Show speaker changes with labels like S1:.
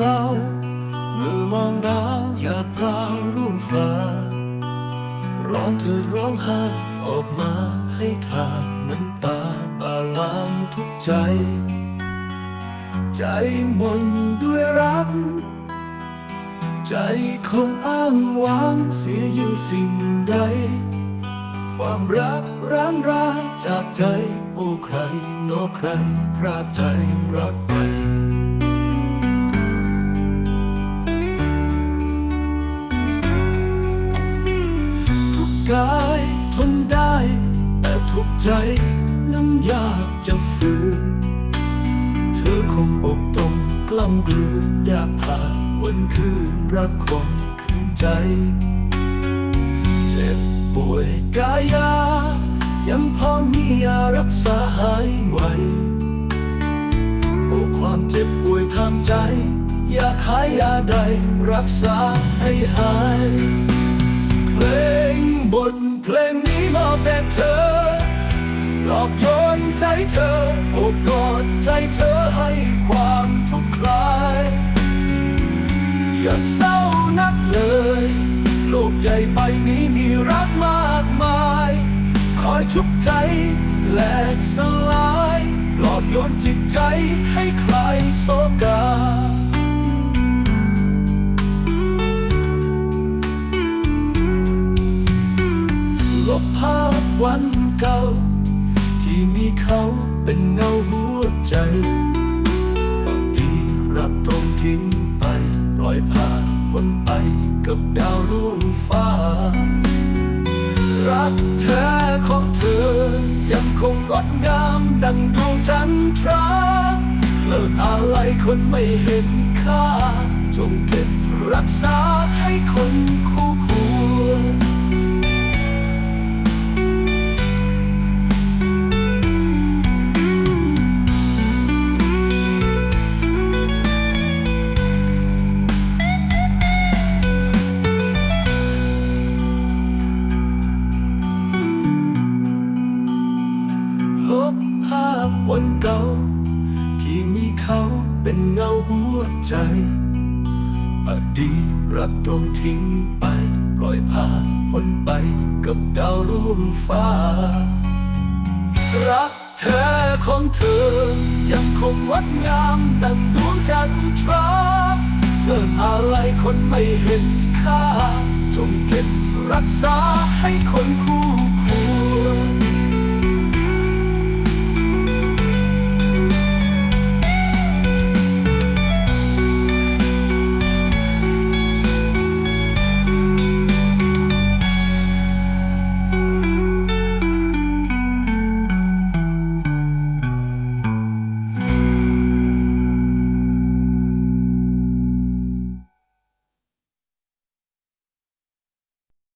S1: ร้าเมื่อมองดาวอย่าพราวรุ่งฟ้า ร้องเถิดร้องไห้ออกมาให้ทานน้ำตาบาลานทุกใจ ใจมนด้วยรัก ใจคงอ้างว้างเสียอยู่สิ่งใด ความรักร้างราจากใจ โอ้ใครโนอใครพรากใจรักไป กายทนได้ แต่ทุกใจนั้นยากจะฝืน เธอคงอกตรงกล้ำกลืนอยากผ่านวันคืนรักคงคืนใจ เจ็บป่วยกายา ยังพอมียารักษาหายไวโอ้ความเจ็บป่วยทางใจ อยากหายยาใดรักษาให้หาย อย่าเศร้านักเลย โลกใหญ่ไปนี้มีรักมากมาย คอยชุบใจแหลกสลายปลอบโยนจิตใจให้ใครโศกาลบภาพวันเก่า ที่มีเขาเป็นเงาหัวใจ รักแท้ของเธอ ยังคงงดงามดังดวงจันทราเลิกอะไรคนไม่เห็นค่า จงเก็บรักษาให้คนคู่ วันเก่า ที่มีเขาเป็นเงาหัวใจอดีตรักตรงทิ้งไป ปล่อยผ่านพ้นไปกับดาวรุ่งฟ้า รักเธอของเธอ ยังคงวัดงามดังดวงจันทราเลิกอะไรคนไม่เห็นค่า จงเก็บรักษาให้คนคู่